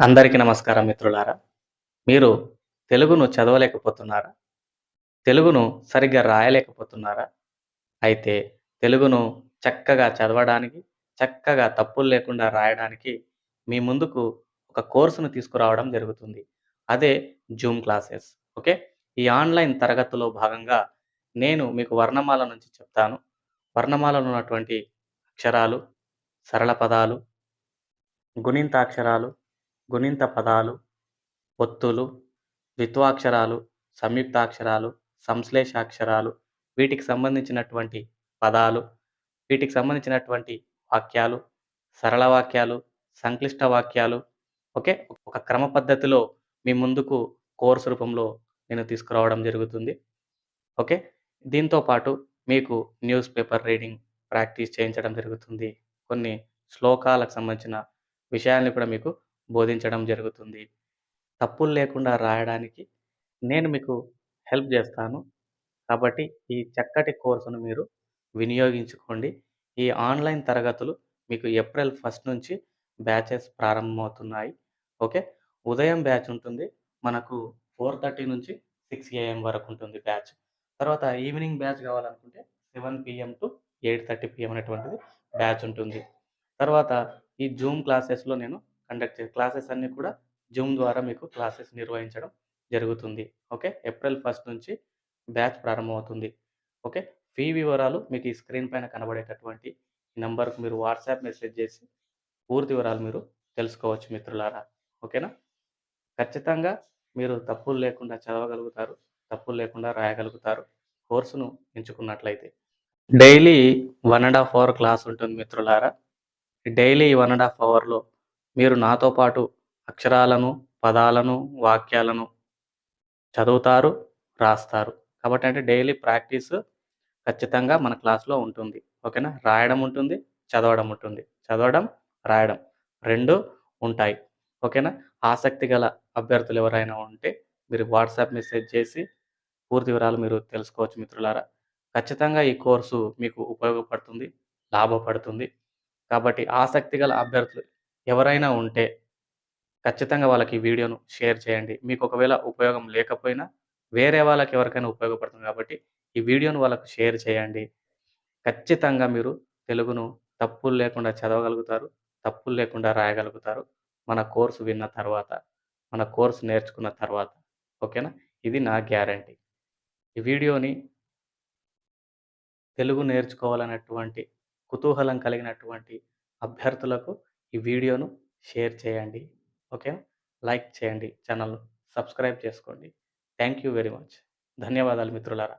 అందరికీ నమస్కారం మిత్రులారా. మీరు తెలుగును చదవలేకపోతున్నారా? తెలుగును సరిగ్గా రాయలేకపోతున్నారా? అయితే తెలుగును చక్కగా చదవడానికి చక్కగా తప్పులు లేకుండా రాయడానికి మీ ముందుకు ఒక కోర్సును తీసుకురావడం జరుగుతుంది. అదే జూమ్ క్లాసెస్. ఓకే? ఈ ఆన్లైన్ తరగతిలో భాగంగా నేను మీకు వర్ణమాల నుంచి చెప్తాను. వర్ణమాలలో ఉన్నటువంటి అక్షరాలు సరళ పదాలు గుణింతాక్షరాలు గుణింత పదాలు ఒత్తులు ద్విత్వాక్షరాలు సంయుక్తాక్షరాలు సంశ్లేషాక్షరాలు వీటికి సంబంధించినటువంటి పదాలు వీటికి సంబంధించినటువంటి వాక్యాలు సరళ వాక్యాలు సంక్లిష్ట వాక్యాలు ఓకే? ఒక క్రమ పద్ధతిలో మీ ముందుకు కోర్సు రూపంలో నేను తీసుకురావడం జరుగుతుంది. ఓకే? దీంతో పాటు మీకు న్యూస్ పేపర్ రీడింగ్ ప్రాక్టీస్ చేయించడం జరుగుతుంది. కొన్ని శ్లోకాలకు సంబంధించిన విషయాల్ని కూడా మీకు బోధించడం జరుగుతుంది. తప్పులు లేకుండా రాయడానికి నేను మీకు హెల్ప్ చేస్తాను. కాబట్టి ఈ చక్కటి కోర్సును మీరు వినియోగించుకోండి. ఈ ఆన్లైన్ తరగతులు మీకు ఏప్రిల్ ఫస్ట్ నుంచి బ్యాచెస్ ప్రారంభమవుతున్నాయి. ఓకే? ఉదయం బ్యాచ్ ఉంటుంది. మనకు ఫోర్ థర్టీ నుంచి సిక్స్ ఏఎం వరకు ఉంటుంది బ్యాచ్. తర్వాత ఈవినింగ్ బ్యాచ్ కావాలనుకుంటే seven PM to eight thirty PM అనేటువంటిది బ్యాచ్ ఉంటుంది. తర్వాత ఈ జూమ్ క్లాసెస్లో నేను కండక్ట్ చే క్లాసెస్ అన్నీ కూడా జూమ్ ద్వారా మీకు క్లాసెస్ నిర్వహించడం జరుగుతుంది. ఓకే? ఏప్రిల్ ఫస్ట్ నుంచి బ్యాచ్ ప్రారంభమవుతుంది. ఓకే? ఫీ వివరాలు మీకు ఈ స్క్రీన్ పైన కనబడేటటువంటి ఈ నెంబర్కు మీరు వాట్సాప్ మెసేజ్ చేసి పూర్తి వివరాలు మీరు తెలుసుకోవచ్చు మిత్రులారా. ఓకేనా? ఖచ్చితంగా మీరు తప్పులు లేకుండా చదవగలుగుతారు తప్పులు లేకుండా రాయగలుగుతారు కోర్సును ఎంచుకున్నట్లయితే. Daily one and half hour class ఉంటుంది మిత్రులారా. డైలీ వన్ అండ్ హాఫ్ అవర్లో మీరు నాతో పాటు అక్షరాలను పదాలను వాక్యాలను చదువుతారు రాస్తారు. కాబట్టి అంటే డైలీ ప్రాక్టీస్ ఖచ్చితంగా మన క్లాస్లో ఉంటుంది. ఓకేనా? రాయడం ఉంటుంది చదవడం ఉంటుంది. చదవడం రాయడం రెండు ఉంటాయి. ఓకేనా? ఆసక్తి గల అభ్యర్థులు ఎవరైనా ఉంటే మీరు వాట్సాప్ మెసేజ్ చేసి పూర్తి వివరాలు మీరు తెలుసుకోవచ్చు మిత్రులారా. ఖచ్చితంగా ఈ కోర్సు మీకు ఉపయోగపడుతుంది లాభపడుతుంది. కాబట్టి ఆసక్తి గల అభ్యర్థులు ఎవరైనా ఉంటే ఖచ్చితంగా వాళ్ళకి ఈ వీడియోను షేర్ చేయండి. మీకు ఒకవేళ ఉపయోగం లేకపోయినా వేరే వాళ్ళకి ఎవరికైనా ఉపయోగపడుతుంది కాబట్టి ఈ వీడియోను వాళ్ళకు షేర్ చేయండి. ఖచ్చితంగా మీరు తెలుగును తప్పులు లేకుండా చదవగలుగుతారు తప్పులు లేకుండా రాయగలుగుతారు. మన కోర్సు విన్న తర్వాత మన కోర్సు నేర్చుకున్న తర్వాత ఓకేనా? ఇది నా గ్యారంటీ. ఈ వీడియోని తెలుగు నేర్చుకోవాలనేటువంటి కుతూహలం కలిగినటువంటి అభ్యర్థులకు ఈ వీడియోను షేర్ చేయండి. ఓకే? లైక్ చేయండి. ఛానల్ను సబ్స్క్రైబ్ చేసుకోండి. Thank you very much. ధన్యవాదాలు మిత్రులారా.